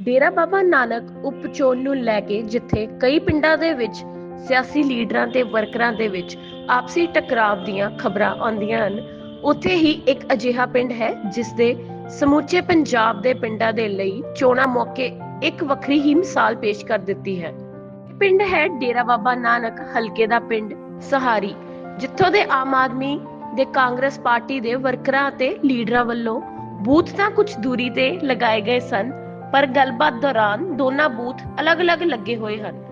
ਡੇਰਾ ਬਾਬਾ ਨਾਨਕ ਉਪ ਚੋਣ ਨੂੰ ਲੈ ਕੇ ਜਿੱਥੇ ਕਈ ਪਿੰਡਾਂ ਦੇ ਵਿੱਚ ਸਿਆਸੀ ਲੀਡਰਾਂ ਤੇ ਵਰਕਰਾਂ ਦੇ ਵਿੱਚ ਆਪਸੀ ਟਕਰਾਵ ਦੀਆਂ ਖਬਰਾਂ ਆਉਂਦੀਆਂ ਹਨ। ਉੱਥੇ ਹੀ ਇੱਕ ਅਜਿਹਾ ਪਿੰਡ ਹੈ ਜਿਸ ਦੇ ਸਮੁੱਚੇ ਪੰਜਾਬ ਦੇ ਪਿੰਡਾਂ ਦੇ ਲਈ ਚੋਣਾਂ ਮੌਕੇ ਇੱਕ ਵੱਖਰੀ ਹੀ ਮਿਸਾਲ ਪੇਸ਼ ਕਰ ਦਿੱਤੀ ਹੈ। ਪਿੰਡ ਹੈ ਡੇਰਾ ਬਾਬਾ ਨਾਨਕ ਹਲਕੇ ਦਾ ਪਿੰਡ ਸਹਾਰੀ, ਜਿੱਥੋਂ ਦੇ ਆਮ ਆਦਮੀ ਦੇ ਕਾਂਗਰਸ ਪਾਰਟੀ ਦੇ ਵਰਕਰਾਂ ਅਤੇ ਲੀਡਰਾਂ ਵੱਲੋਂ ਬੂਥ ਤਾਂ ਕੁਝ ਦੂਰੀ ਤੇ ਲਗਾਏ ਗਏ ਸਨ ਪਰ ਗੱਲਬਾਤ ਦੌਰਾਨ ਦੋਨਾਂ ਬੂਥ ਅਲੱਗ-ਅਲੱਗ ਲੱਗੇ ਹੋਏ ਹਨ।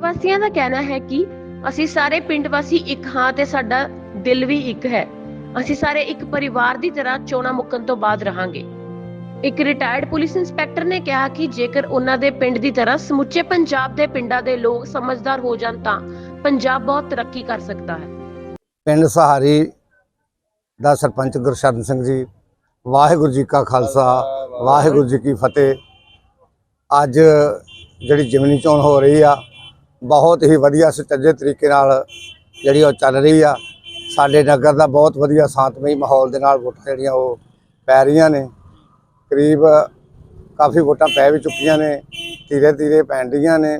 ਵਾਸੀਆਂ ਦਾ ਕਹਿਣਾ ਹੈ ਕਿ ਅਸੀਂ ਸਾਰੇ ਪਿੰਡ ਵਾਸੀ ਇੱਕ ਹਾਂ ਤੇ ਸਾਡਾ ਦਿਲ ਵੀ ਇੱਕ ਹੈ। ਅਸੀਂ ਸਾਰੇ ਇੱਕ ਪਰਿਵਾਰ ਦੀ ਤਰ੍ਹਾਂ ਚੋਣਾਂ ਮੁੱਕਣ ਤੋਂ ਬਾਅਦ ਰਹਾਂਗੇ। ਇੱਕ ਰਿਟਾਇਰਡ ਪੁਲਿਸ ਇੰਸਪੈਕਟਰ ਨੇ ਕਿਹਾ ਕਿ ਜੇਕਰ ਉਹਨਾਂ ਦੇ ਪਿੰਡ ਦੀ ਤਰ੍ਹਾਂ ਸਮੁੱਚੇ ਪੰਜਾਬ ਦੇ ਪਿੰਡਾਂ ਦੇ ਲੋਕ ਸਮਝਦਾਰ ਹੋ ਜਾਣ ਤਾਂ ਪੰਜਾਬ ਬਹੁਤ ਤਰੱਕੀ ਕਰ ਸਕਦਾ ਹੈ। ਪਿੰਡ ਸਹਾਰੀ ਦਾ ਸਰਪੰਚ ਗੁਰਸ਼ਰਨ ਸਿੰਘ ਜੀ ਵਾਹਿਗੁਰੂ ਜੀ ਕਾ ਖਾਲਸਾ ਵਾਹਿਗੁਰੂ ਜੀ ਕੀ ਫਤਿਹ। ਅੱਜ ਜਿਹੜੀ ਜਿਮਨੀ ਚੋਣ ਹੋ ਰਹੀ ਆ, ਬਹੁਤ ਹੀ ਵਧੀਆ ਸੁਚੱਜੇ ਤਰੀਕੇ ਨਾਲ ਜਿਹੜੀ ਉਹ ਚੱਲ ਰਹੀ ਆ। ਸਾਡੇ ਨਗਰ ਦਾ ਬਹੁਤ ਵਧੀਆ ਸ਼ਾਂਤਮਈ ਮਾਹੌਲ ਦੇ ਨਾਲ ਵੋਟਾਂ ਜਿਹੜੀਆਂ ਉਹ ਪੈ ਰਹੀਆਂ ਨੇ। ਕਰੀਬ ਕਾਫੀ ਵੋਟਾਂ ਪੈ ਵੀ ਚੁੱਕੀਆਂ ਨੇ ਧੀਰੇ ਧੀਰੇ ਪੈਂਦੀਆਂ ਨੇ।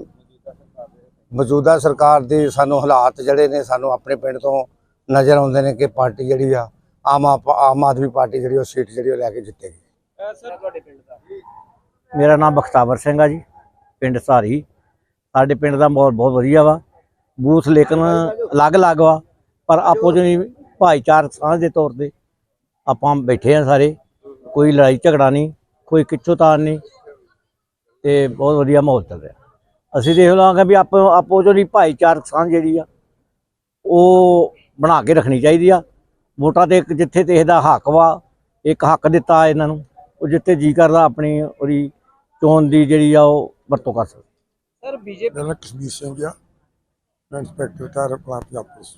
ਮੌਜੂਦਾ ਸਰਕਾਰ ਦੀ ਸਾਨੂੰ ਹਾਲਾਤ ਜਿਹੜੇ ਨੇ, ਸਾਨੂੰ ਆਪਣੇ ਪਿੰਡ ਤੋਂ ਨਜ਼ਰ ਆਉਂਦੇ ਨੇ ਕਿ ਪਾਰਟੀ ਜਿਹੜੀ ਆ, ਆਮ ਆਪ- ਆਮ ਆਦਮੀ ਪਾਰਟੀ ਜਿਹੜੀ ਉਹ ਸੀਟ ਜਿਹੜੀ ਉਹ ਲੈ ਕੇ ਜਿੱਤੇਗੀ। ਮੇਰਾ ਨਾਮ ਬਖਤਾਵਰ ਸਿੰਘ ਆ ਜੀ ਪਿੰਡ ਸਾਰੀ ਸਾਡੇ ਪਿੰਡ ਦਾ ਮਾਹੌਲ ਬਹੁਤ ਵਧੀਆ ਵਾ ਬੂਥ ਲੇਕਿਨ ਅਲੱਗ-ਅਲੱਗ ਵਾ ਪਰ ਆਪੋ ਜਿਹੀ ਭਾਈਚਾਰਕ ਸਾਂਝ ਦੇ ਤੌਰ ਤੇ ਆਪਾਂ ਬੈਠੇ ਆ ਸਾਰੇ ਕੋਈ ਲੜਾਈ ਝਗੜਾ ਨਹੀਂ ਕੋਈ ਕਿੱਚੋਤਾਨ ਨਹੀਂ ਤੇ ਬਹੁਤ ਵਧੀਆ ਮਾਹੌਲ ਚੱਲ ਰਿਹਾ। ਅਸੀਂ ਦੇਖ ਲਾਂਗੇ ਵੀ ਆਪੋ ਆਪੋ ਜਿਹੀ ਭਾਈਚਾਰਕ ਸਾਂਝ ਜਿਹੜੀ ਆ ਉਹ ਬਣਾ ਕੇ ਰੱਖਣੀ ਚਾਹੀਦੀ ਆ। ਵੋਟਾਂ ਤੇ ਇੱਕ ਜਿੱਥੇ ਤੇ ਇਹਦਾ ਹੱਕ ਵਾ ਇੱਕ ਹੱਕ ਦਿੱਤਾ ਇਹਨਾਂ ਨੂੰ। ਉਹ ਜਿੱਥੇ ਜੀ ਕਰਦਾ ਆਪਣੀ ਉਹਦੀ ਚੋਣ ਦੀ ਜਿਹੜੀ ਆ ਉਹ ਵਰਤੋਂ ਕਰ ਸਕਦਾ। ਮੇਰਾ ਨਾਮ ਕਸ਼ਮੀਰ ਸਿੰਘ ਆ। ਮੈਂ ਇੰਸਪੈਕਟਰ ਤਾਰ ਪੰਜਾਬ ਪੁਲਿਸ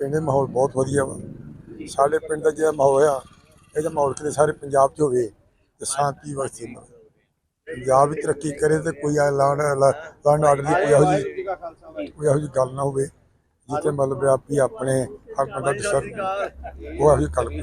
ਪਿੰਡ ਦਾ ਮਾਹੌਲ ਬਹੁਤ ਵਧੀਆ ਵਾ। ਸਾਡੇ ਪਿੰਡ ਦਾ ਜਿਹੜਾ ਮਾਹੌਲ ਆ ਇਹਦਾ ਮਾਹੌਲ ਕਿਤੇ ਸਾਰੇ ਪੰਜਾਬ 'ਚ ਹੋਵੇ ਤੇ ਸ਼ਾਂਤੀ ਵਸੇ ਪੰਜਾਬ ਵੀ ਤਰੱਕੀ ਕਰੇ ਤੇ ਕੋਈ ਐਲਾਨ ਐਲਾਨ ਆਰਡਰ ਦੀ ਕੋਈ ਇਹੋ ਜਿਹੀ ਕੋਈ ਇਹੋ ਜਿਹੀ ਗੱਲ ਨਾ ਹੋਵੇ ਜਿੱਥੇ ਮਤਲਬ ਆ ਵੀ ਆਪਣੇ ਹਰ ਬੰਦਾ ਡਿਸਰ ਉਹ ਇਹੋ ਜਿਹੀ ਗੱਲ ਕੋਈ